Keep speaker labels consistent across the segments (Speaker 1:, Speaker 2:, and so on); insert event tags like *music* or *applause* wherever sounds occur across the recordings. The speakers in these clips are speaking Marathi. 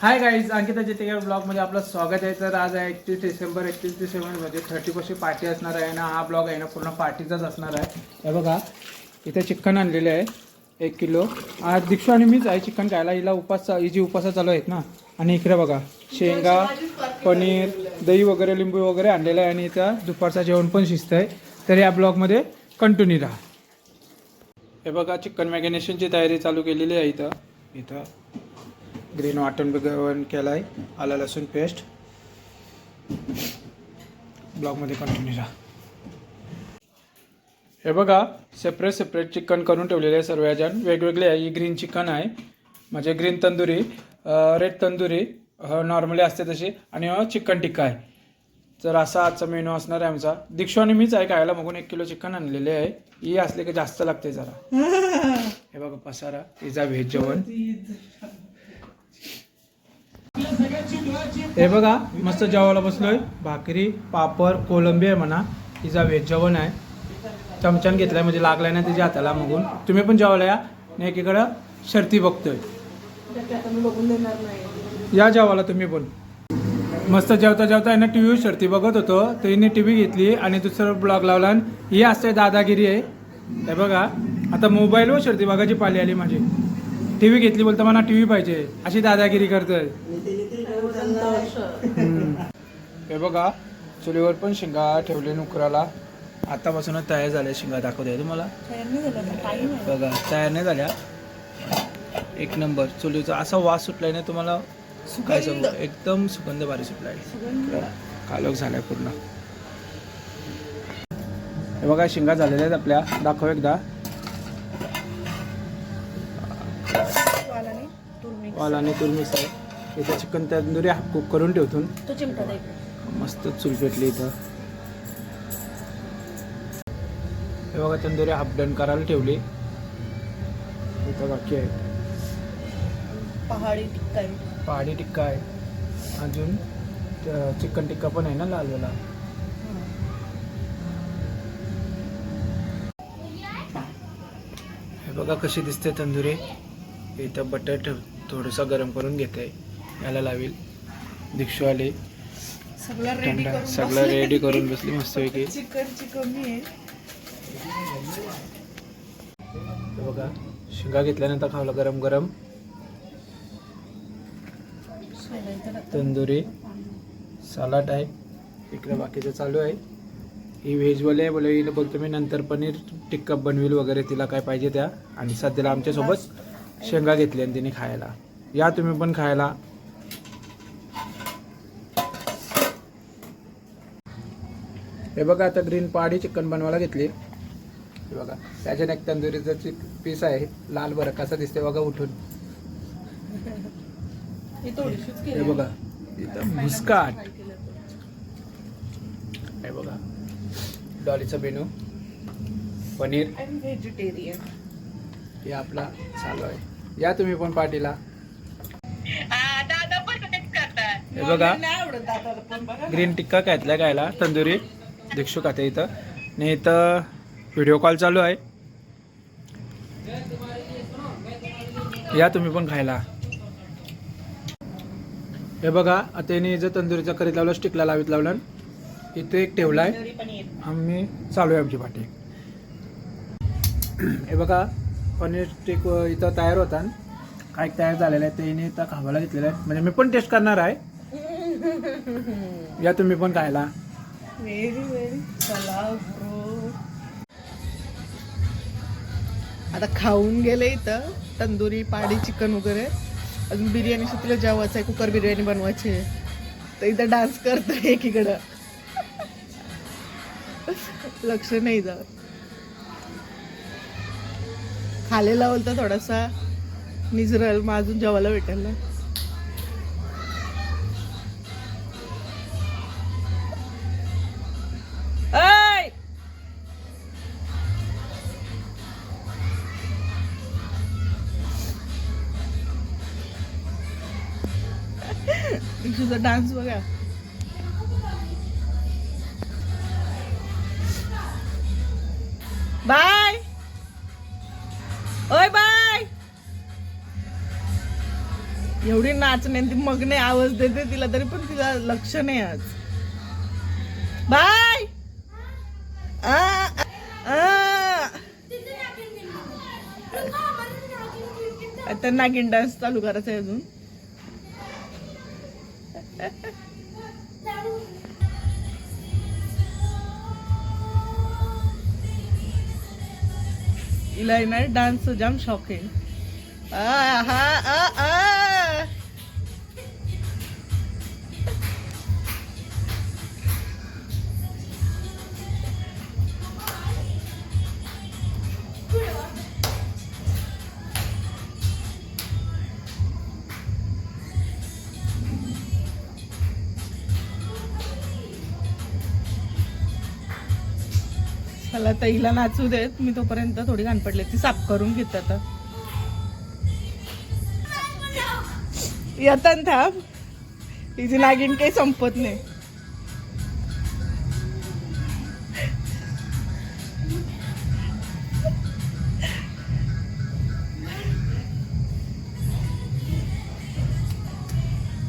Speaker 1: हाय गाईज अंकिता चितेकर ब्लॉगमध्ये आपलं स्वागत आहे. तर आज आहे एकतीस डिसेंबर एकतीस डिसेंबर म्हणजे थर्टी फर्स्टची पार्टी असणार आहे ना हा ब्लॉग आहे ना पूर्ण पार्टीचाच असणार आहे. हे बघा इथे चिकन आणलेले आहे एक किलो. आज दीक्षू आणि मीच आहे चिकन खायला. हिला उपास इजी उपासा चालू आहेत ना. आणि इकडे बघा शेंगा पनीर दही वगैरे लिंबू वगैरे आणलेलं आहे आणि इथं दुपारचं जेवण पण शिस्त आहे तर या ब्लॉगमध्ये कंटिन्यू राहा. हे बघा चिकन मॅगिनेशनची तयारी चालू केलेली आहे इथं. इथं. ग्रीन वाटण वगैरे केलं आहे आला लसूण पेस्ट ब्लॉगमध्ये कंटिन्यू राहा. हे बघा सेपरेट सेपरेट चिकन करून ठेवलेले आहे सर्वजण वेगवेगळे आहे. ही ग्रीन चिकन आहे. म्हणजे green tandoori red tandoori normally असते तशी. आणि चिकन टिक्का आहे. तर असा आजचा मेनू असणार आहे आमचा. दीक्षू आणि मीच आहे खायला. बघून एक किलो चिकन आणलेले आहे. ही असले की जास्त लागते जरा. *laughs* हे बघा पसारा. तिचा व्हेज जेवण हे बघा मस्त जेवायला बसलोय. भाकरी पापड कोलंबी आहे म्हणा. तिचा व्हेज जेवण आहे. चमचान घेतलाय म्हणजे लागलाय ना तिच्या हाताला मगून. तुम्ही पण जेवायला या. आणि एकीकडं शर्ती बघतोय. या जेवायला तुम्ही पण. मस्त जेवता जेवता यांना टी व्ही शर्ती बघत होतो. तर हिने टी व्ही घेतली आणि दुसरं ब्लॉग लावला. आणि ही असते दादागिरी आहे. हे बघा आता मोबाईलवर शर्ती बघायची पाली आली माझी. टी व्ही घेतली बोलता मला टी व्ही पाहिजे. अशी दादागिरी करतोय. हे बघा चुलीवर पण शिंगा ठेवले नुकराला. आतापासूनच तयार झाल्या शिंगा दाखवते तुम्हाला? बघा तयार नाही झाल्या. एक नंबर चुलीचा असा वास सुटलाय ना तुम्हाला काय सांगू एकदम सुगंध भारी सुटलाय. कालोख झालाय पूर्ण. हे बघा शिंगा झालेल्या आहेत आपल्या. दाखव एकदा. वालाने तूर मिक्स आहे. इथं चिकन तंदुरी हाफ कुक करून ठेवतून.
Speaker 2: तो चिमटा दे.
Speaker 1: मस्त चूल पेटली इथं. हे बघा तंदुरी हाफ डन करायला ठेवली. इथं बाकी आहे
Speaker 2: पहाडी टिक्का आहे.
Speaker 1: पहाडी टिक्का आहे. अजून चिकन टिक्का पण आहे ना लालवाला? हे बघा कशी दिसते तंदुरी. इथं बटर ठेव थोडंसं गरम करून घेते. याला लावेल. दीक्षू आले
Speaker 2: सगळं रेडी
Speaker 1: थंड
Speaker 2: करून
Speaker 1: सगळं रेडी करून बसली मस्तपैकी. बघा शिंगा घेतल्यानंतर खावला गरम गरम. तंदुरी सलाड आहे. इकडे बाकीचं चालू आहे. ही व्हेजवाली आहे बोले हिला बोलतो मी नंतर पनीर टिक्का बनवेल वगैरे तिला काय पाहिजे त्या. आणि सध्याला आमच्यासोबत शेंगा घेतली आणि तिने खायला. या तुम्ही पण खायला. हे बघा आता ग्रीन पहाडी चिकन बनवायला घेतली. हे बघा त्याच्याने एक तंदुरीचं चिक पीस आहे लाल बरं कसं दिसते बघा उठून.
Speaker 2: ही
Speaker 1: बघा इथं मुस्काट. हे बघा डॉलीचा मेनू. पनीर.
Speaker 2: व्हेजिटेरियन
Speaker 1: हे आपला चालू आहे. या तुम्ही पण पार्टीला. हे बघा ग्रीन टिक्का खायतल्या खायला तंदुरी. दीक्षू आता इथं. आणि इथं व्हिडिओ कॉल चालू आहे. या तुम्ही पण खायला. हे बघा आता याने जर तंदुरीचा करीत लावला स्टिकला लावीत लावलं. इथे एक
Speaker 2: ठेवला आहे
Speaker 1: आम्ही चालू आहे आमची पाठी. हे बघा पनीर स्टिक इथं तयार होता. काय तयार झालेलं आहे ते इथं खावायला घेतलेलं आहे. म्हणजे मी पण टेस्ट करणार आहे. या तुम्ही पण खायला.
Speaker 2: व्हेरी व्हेरी चला ब्रो आता खाऊन गेले इथं. तंदुरी पाडी चिकन वगैरे. अजून बिर्याणी तुला जेवायचं आहे. कुकर बिर्याणी बनवायची आहे. तर इथं डान्स करतोय एकीकडं. लक्ष नाही जात. खालेला तर थोडासा. निजरल मग अजून जेवायला भेटेल तुझा डान्स बघा. बाय. ओय बाय. एवढी नाचणे ती मगने आवाज देते तिला तरी पण तिला लक्ष नाही आज. बाय. आता नागिन डान्स चालू करायचा आहे अजून. हिला आहे ना डान्स जाम शौक आहे मला ताईला हिला नाचू देत. मी तोपर्यंत थोडी घाण पडली ती साफ करून घेत आता. येतात थांब. तिची नागिन काही संपत नाही.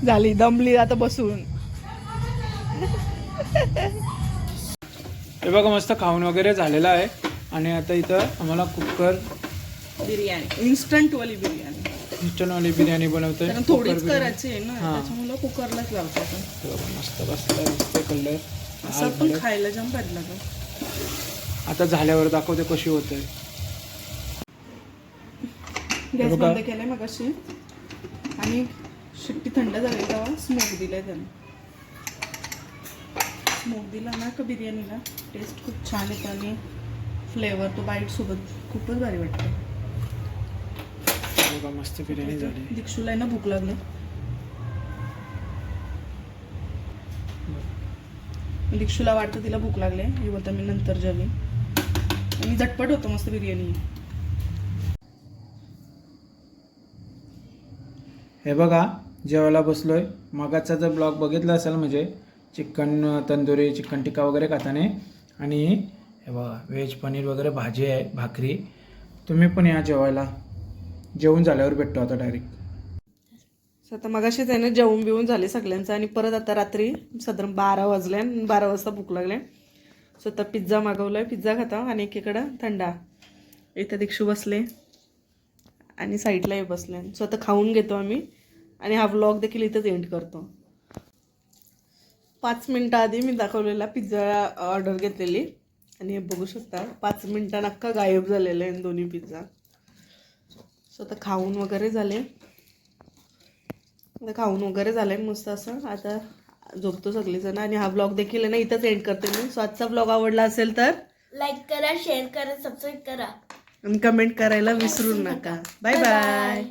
Speaker 2: झाली दमली आता बसून.
Speaker 1: हे बघा मस्त खाऊन वगैरे झालेलं आहे. आणि आता इथं आम्हाला कुकर
Speaker 2: बिर्याणी इन्स्टंट वाली बिर्याणी.
Speaker 1: किचनवाली बिर्याणी बनवतोय.
Speaker 2: कारण थोडीच. करायची आहे ना
Speaker 1: हा.
Speaker 2: त्याच्यामुळे कुकरलाच लावतो आपण.
Speaker 1: हे बघा, मस्त बसला कलर
Speaker 2: असं पण खायला जाम तो.
Speaker 1: आता झाल्यावर दाखवते कशी होते
Speaker 2: गॅस
Speaker 1: बघा.
Speaker 2: बंद केलाय मग अशी आणि शिट्टी थंड झाली तेव्हा स्मोक दिलाय त्यानं. स्मोक दिला ना का बिर्याणीला टेस्ट खूप छान येतं आणि फ्लेवर तो बाईट सोबत खूपच भारी वाटतं.
Speaker 1: मस्त बिर्याणी झाली.
Speaker 2: दीक्षूला ना भूक लागली. दीक्षूला वाटतं तिला भूक लागली. मी बोलता मी नंतर जेवीन. आणि झटपट होतं मस्त बिर्याणी.
Speaker 1: हे बघा जेवायला बसलोय. मगाचा जर ब्लॉग बघितला असेल म्हणजे चिकन तंदुरी चिकन टिक्का वगैरे खाताने. आणि हे बघा व्हेज पनीर वगैरे भाजी आहे भाकरी. तुम्ही पण या जेवायला. जेवून झाल्यावर भेटतो आता डायरेक्ट
Speaker 2: सो आता मगाशीच आहे ना जेवून बिवून झाले सगळ्यांचं आणि परत आता रात्री साधारण बारा वाजले आणि बारा वाजता भूक लागले. सो आता पिझ्झा मागवलाय पिझ्झा खाता आणि एकीकडं थंडा. इथं दीक्षू बसले आणि साईडलाही बसले. सो आता खाऊन घेतो आम्ही आणि हा व्लॉग देखील इथंच एंड करतो. पाच मिनटं आधी मी दाखवलेला पिझ्झा ऑर्डर घेतलेली. आणि हे बघू शकता पाच मिनटात अख्खा गायब झालेला आहे दोन्ही पिझ्झा. सो आता खाऊन वगैरे झाले. आता खाऊन वगैरे झालंय मस्त असं. आता झोपतो सगळेजण आणि हा ब्लॉग देखील आहे ना इथंच एंड करते मी. सो आजचा ब्लॉग आवडला असेल तर?
Speaker 3: लाईक करा शेअर करा सबस्क्राईब करा.
Speaker 2: आणि कमेंट करायला विसरू नका. Bye bye